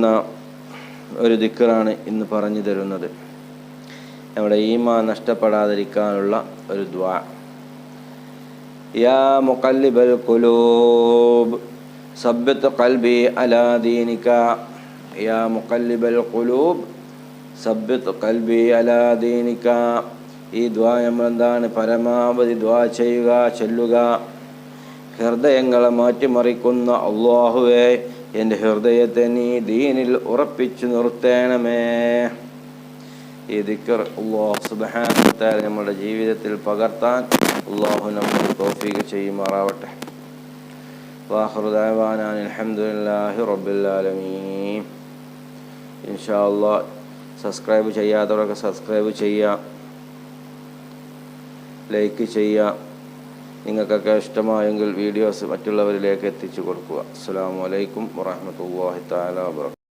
എന്ന ഒരു ദിക്കറാണ് ഇന്ന് പറഞ്ഞു തരുന്നത്. നമ്മുടെ ഈമാ നഷ്ടപ്പെടാതിരിക്കാനുള്ള ഒരു ദ്വാ. യാ മുക്കല്ലിബൽ കുലൂബ് സബ്ബത്ത് കൽബി അലാ ദീനിക. യാ മുക്കല്ലിബൽ കുലൂബ് സബ്ബത്ത് കൽബി അലാ ദീനിക. ഈ ദ്വാ നമ്മളെന്താണ്? പരമാവധി ദ്വാ ചെയ്യുക ചൊല്ലുക. ഹൃദയങ്ങളെ മാറ്റിമറിക്കുന്ന അള്ളാഹുവെ എന്റെ ഹൃദയത്തെ നീ ദീനിൽ ഉറപ്പിച്ചു നിർത്തേണമേ. ഈ ദിക്കർ അള്ളാഹു സുബാനത്താൽ നമ്മുടെ ജീവിതത്തിൽ പകർത്താൻ അള്ളാഹു നമ്മൾ തോഫീക്ക് ചെയ്യുമാറാവട്ടെ. വാഹൃദാൻ ഇൻഷാ അള്ളാ സബ്സ്ക്രൈബ് ചെയ്യാത്തവരൊക്കെ സബ്സ്ക്രൈബ് ചെയ്യുക ലൈക്ക് ചെയ്യുക നിങ്ങൾക്കൊക്കെ ഇഷ്ടമായെങ്കിൽ വീഡിയോസ് മറ്റുള്ളവരിലേക്ക് എത്തിച്ചു കൊടുക്കുക. അസ്സാം വലൈക്കും വാഹമത്തല്ലാഹി താല വാ